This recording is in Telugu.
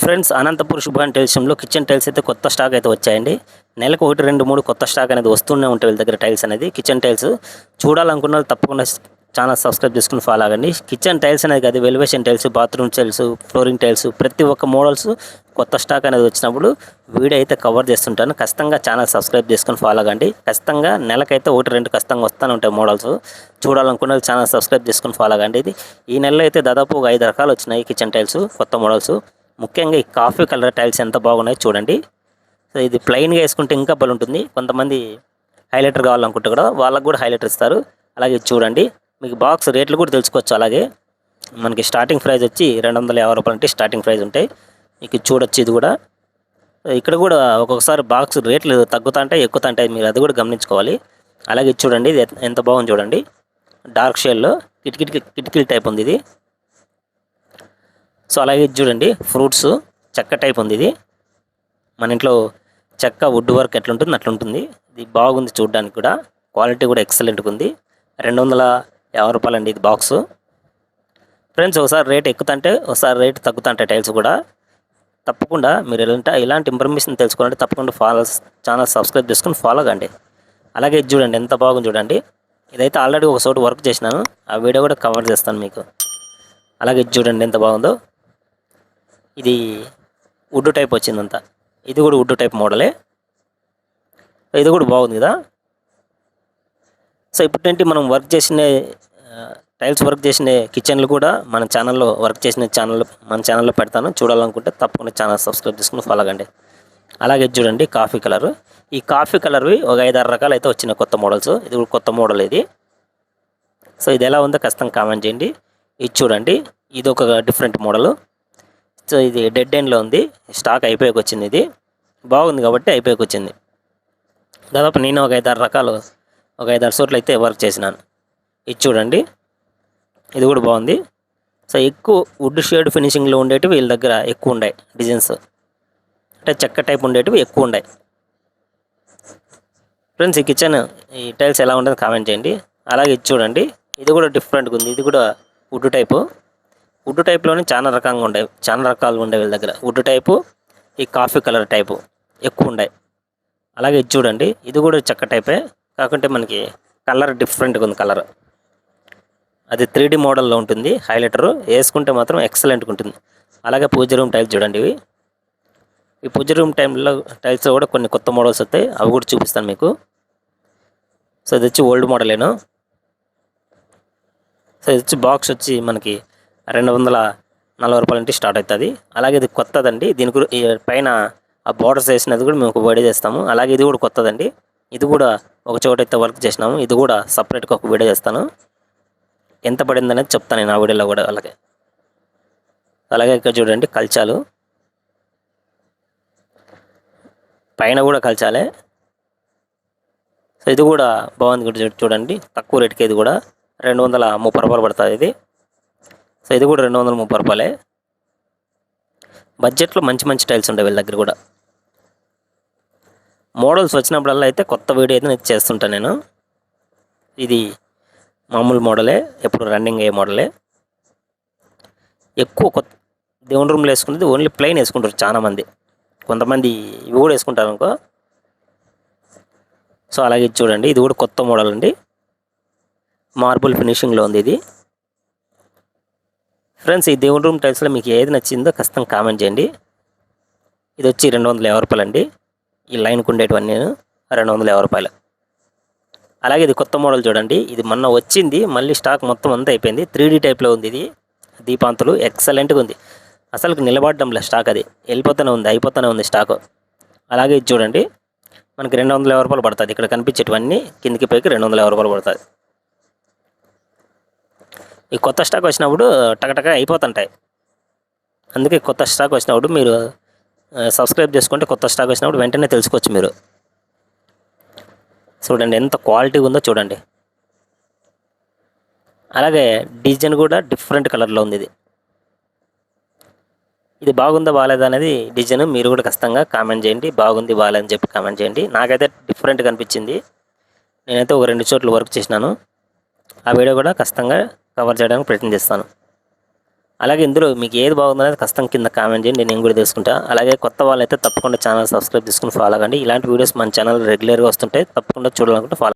ఫ్రెండ్స్ అనంతపూర్ శుభాన్ టైల్స్లో కిచెన్ టైల్స్ అయితే కొత్త స్టాక్ అయితే వచ్చాయండి. నెలకు ఒకటి రెండు మూడు కొత్త స్టాక్ అనేది వస్తూనే ఉంటాయి వీళ్ళ దగ్గర టైల్స్ అనేది. కిచెన్ టైల్స్ చూడాలనుకున్న వాళ్ళు తప్పకుండా ఛానల్ సబ్స్క్రైబ్ చేసుకుని ఫాలో అవ్వండి. కిచెన్ టైల్స్ అనేది కాదు elevation tiles bathroom tiles flooring tiles ప్రతి ఒక్క మోడల్స్ కొత్త స్టాక్ అనేది వచ్చినప్పుడు వీడియో అయితే కవర్ చేస్తుంటాను. ఖచ్చితంగా ఛానల్ సబ్స్క్రైబ్ చేసుకుని ఫాలో అవ్వండి. ఖచ్చితంగా నెలకైతే ఒకటి రెండు ఖచ్చితంగా వస్తూనే ఉంటాయి మోడల్స్. చూడాలనుకున్న ఛానల్ సబ్స్క్రైబ్ చేసుకుని ఫాలో అవ్వండి. ఇది ఈ నెలలో అయితే దాదాపు ఒక ఐదు రకాలు వచ్చినాయి కిచెన్ టైల్స్ కొత్త మోడల్స్. ముఖ్యంగా ఈ కాఫీ కలర్ టైల్స్ ఎంత బాగున్నాయి చూడండి. సో ఇది ప్లెయిన్గా వేసుకుంటే ఇంకా బలుంటుంది కొంతమంది హైలైటర్ కావాలనుకుంటే కూడా వాళ్ళకు కూడా హైలైటర్ ఇస్తారు. అలాగే ఇది చూడండి. మీకు బాక్స్ రేట్లు కూడా తెలుసుకోవచ్చు. అలాగే మనకి స్టార్టింగ్ ప్రైస్ వచ్చి రెండు వందల యాభై రూపాయలు అంటే స్టార్టింగ్ ప్రైస్ ఉంటాయి. మీకు చూడొచ్చు ఇది కూడా. ఇక్కడ కూడా ఒక్కొక్కసారి బాక్స్ రేట్లు తగ్గుతుంటాయి ఎక్కుతుంటాయి మీరు అది కూడా గమనించుకోవాలి. అలాగే ఇది చూడండి. ఇది ఎంత బాగుంది చూడండి. డార్క్ షేడ్లో కిటికీ కిటికీల టైప్ ఉంది ఇది. సో అలాగే ఇది చూడండి ఫ్రూట్స్ చెక్క టైప్ ఉంది ఇది. మన ఇంట్లో చెక్క వుడ్ వర్క్ ఎట్లుంటుంది అట్లుంటుంది. ఇది బాగుంది చూడడానికి కూడా. క్వాలిటీ కూడా ఎక్సలెంట్గా ఉంది. రెండు వందల యాభై రూపాయలు అండి ఇది బాక్స్. ఫ్రెండ్స్ ఒకసారి రేట్ ఎక్కుతుంటే ఒకసారి రేట్ తగ్గుతుంటాయి టైల్స్ కూడా. తప్పకుండా మీరు ఎలాంటి ఇలాంటి ఇన్ఫర్మేషన్ తెలుసుకోవాలంటే తప్పకుండా ఫాలో ఛానల్ సబ్స్క్రైబ్ చేసుకుని ఫాలో కండి. అలాగే ఇది చూడండి ఎంత బాగుంది చూడండి. ఇదైతే ఆల్రెడీ ఒక చోటు వర్క్ చేసినాను. ఆ వీడియో కూడా కవర్ చేస్తాను మీకు. అలాగే ఇది చూడండి ఎంత బాగుందో. ఇది వుడ్ టైప్ వచ్చిందంతా ఇది కూడా వుడ్ టైప్ మోడలే ఇది కూడా బాగుంది కదా. సో ఇప్పుడేంటి మనం వర్క్ చేసిన టైల్స్ వర్క్ చేసిన కిచెన్లు కూడా మన ఛానల్లో వర్క్ చేసిన ఛానల్ మన ఛానల్లో పెడతాను. చూడాలనుకుంటే తప్పకుండా ఛానల్ సబ్స్క్రైబ్ చేసుకుని ఫాలో అండి అలాగే ఇది చూడండి కాఫీ కలర్ ఈ కాఫీ కలర్వి ఒక ఐదారు రకాలు అయితే వచ్చినాయి కొత్త మోడల్స్ ఇది కూడా కొత్త మోడల్ ఇది. సో ఇది ఎలా ఉందో ఖచ్చితంగా కామెంట్ చేయండి. ఇది చూడండి. ఇది ఒక డిఫరెంట్ మోడల్ సో ఇది డెడ్ ఎండ్లో ఉంది. స్టాక్ అయిపోయాక వచ్చింది ఇది. బాగుంది కాబట్టి అయిపోయాక వచ్చింది దాదాపు నేను ఒక ఐదారు రకాలు ఒక ఐదారు చోట్ల అయితే వర్క్ చేసినాను. ఇది చూడండి. ఇది కూడా బాగుంది. సో ఎక్కువ వుడ్ షేడ్ ఫినిషింగ్లో ఉండేటివి వీళ్ళ దగ్గర ఎక్కువ ఉన్నాయి డిజైన్స్ అంటే చెక్క టైప్ ఉండేటివి ఎక్కువ ఉన్నాయి ఫ్రెండ్స్ ఈ కిచెన్ ఈ టైల్స్ ఎలా ఉంటుందో కామెంట్ చేయండి. అలాగే ఇది చూడండి. ఇది కూడా డిఫరెంట్గా ఉంది. ఇది కూడా వుడ్ టైపు వుడ్ టైప్లోనే చాలా రకంగా ఉండేవి చాలా రకాలు ఉండే వీళ్ళ దగ్గర. వుడ్ టైపు ఈ కాఫీ కలర్ టైపు ఎక్కువ ఉన్నాయి అలాగే ఇది చూడండి ఇది కూడా చెక్క టైపే కాకుంటే మనకి కలర్ డిఫరెంట్గా ఉంది కలర్ అది త్రీ డి మోడల్లో ఉంటుంది హైలైటర్ వేసుకుంటే మాత్రం ఎక్సలెంట్గా ఉంటుంది. అలాగే పూజ రూమ్ టైల్స్ చూడండి ఇవి. ఈ పూజ రూమ్ టైంలో టైల్స్లో కూడా కొన్ని కొత్త మోడల్స్ వస్తాయి అవి కూడా చూపిస్తాను మీకు. సో ఇది వచ్చి ఓల్డ్ మోడలేను సో ఇది వచ్చి బాక్స్ వచ్చి మనకి రెండు వందల నలభై రూపాయల నుంచి స్టార్ట్ అవుతుంది. అలాగే ఇది కొత్తదండి. దీని గురించి పైన ఆ బోర్డర్స్ వేసినది కూడా మేము ఒక వీడియో చేస్తాము. అలాగే ఇది కూడా కొత్తదండి. ఇది కూడా ఒక చోట అయితే వర్క్ చేసినాము. ఇది కూడా సపరేట్గా ఒక వీడియో చేస్తాను. ఎంత పడింది అనేది చెప్తాను నేను ఆ వీడియోలో కూడా అలాగే. అలాగే ఇక్కడ చూడండి కల్చాలు. పైన కూడా కల్చాలే. సో ఇది కూడా బాగుంది చూడండి. తక్కువ రేటుకి ఇది కూడా రెండు వందల ముప్పై రూపాయలు పడుతుంది ఇది. సో ఇది కూడా రెండు వందల ముప్పై రూపాయలే. బడ్జెట్లో మంచి మంచి టైల్స్ ఉంటాయి వీళ్ళ దగ్గర కూడా. మోడల్స్ వచ్చినప్పుడల్లా అయితే కొత్త వీడియో అయితే నేను చేస్తుంటాను నేను. ఇది మామూలు మోడలే ఎప్పుడు రన్నింగ్ అయ్యే మోడలే. ఎక్కువ కొత్త దేవుని రూమ్లో వేసుకునేది ఓన్లీ ప్లెయిన్ వేసుకుంటారు చాలామంది. కొంతమంది ఇవి కూడా వేసుకుంటారు అనుకో. సో అలాగే ఇది చూడండి ఇది కూడా కొత్త మోడల్ అండి. మార్బుల్ ఫినిషింగ్లో ఉంది ఇది. ఫ్రెండ్స్ ఈ దేవుని రూమ్ టైల్స్లో మీకు ఏది నచ్చిందో ఖచ్చితంగా కామెంట్ చేయండి. ఇది వచ్చి రెండు వందల యాభై రూపాయలు అండి. ఈ లైన్కి ఉండేటివన్నీ రెండు వందల యాభై రూపాయలు. అలాగే ఇది కొత్త మోడల్ చూడండి. ఇది మొన్న వచ్చింది మళ్ళీ స్టాక్ మొత్తం అంతా అయిపోయింది. త్రీ డీ టైప్లో ఉంది ఇది. దీపాంతులు ఎక్సలెంట్గా ఉంది. అసలు లేదు స్టాక్ అది. వెళ్ళిపోతూనే ఉంది అయిపోతూనే ఉంది స్టాక్ అలాగే ఇది చూడండి. మనకి రెండు వందల యాభై రూపాయలు పడుతుంది. ఇక్కడ కనిపించేటివన్నీ కిందికి పైకి రెండు వందల యాభై రూపాయలు పడుతుంది. ఈ కొత్త స్టాక్ వచ్చినప్పుడు టకటక అయిపోతుంటాయి. అందుకే కొత్త స్టాక్ వచ్చినప్పుడు మీరు సబ్స్క్రైబ్ చేసుకుంటే కొత్త స్టాక్ వచ్చినప్పుడు వెంటనే తెలుసుకోవచ్చు మీరు. చూడండి ఎంత క్వాలిటీ ఉందో చూడండి. అలాగే డిజైన్ కూడా డిఫరెంట్ కలర్లో ఉంది ఇది. ఇది బాగుందా బాగాలేదా అనేది డిజైన్ మీరు కూడా ఖచ్చితంగా కామెంట్ చేయండి. బాగుంది బాగాలేదని చెప్పి కామెంట్ చేయండి. నాకైతే డిఫరెంట్ అనిపించింది. నేనైతే ఒక రెండు చోట్ల వర్క్ చేసినాను. ఆ వీడియో కూడా ఖచ్చితంగా కవర్ చేయడానికి ప్రయత్నం చేస్తాను. అలాగే ఇందులో మీకు ఏది బాగుందనేది కష్టం కింద కామెంట్ చేయండి నేను కూడా తెలుసుకుంటా. అలాగే కొత్త వాళ్ళైతే తప్పకుండా ఛానల్ సబ్స్క్రైబ్ చేసుకుని ఫాలో అవ్వండి ఇలాంటి వీడియోస్ మన ఛానల్ రెగ్యులర్గా వస్తుంటే తప్పకుండా చూడాలనుకుంటే ఫాలో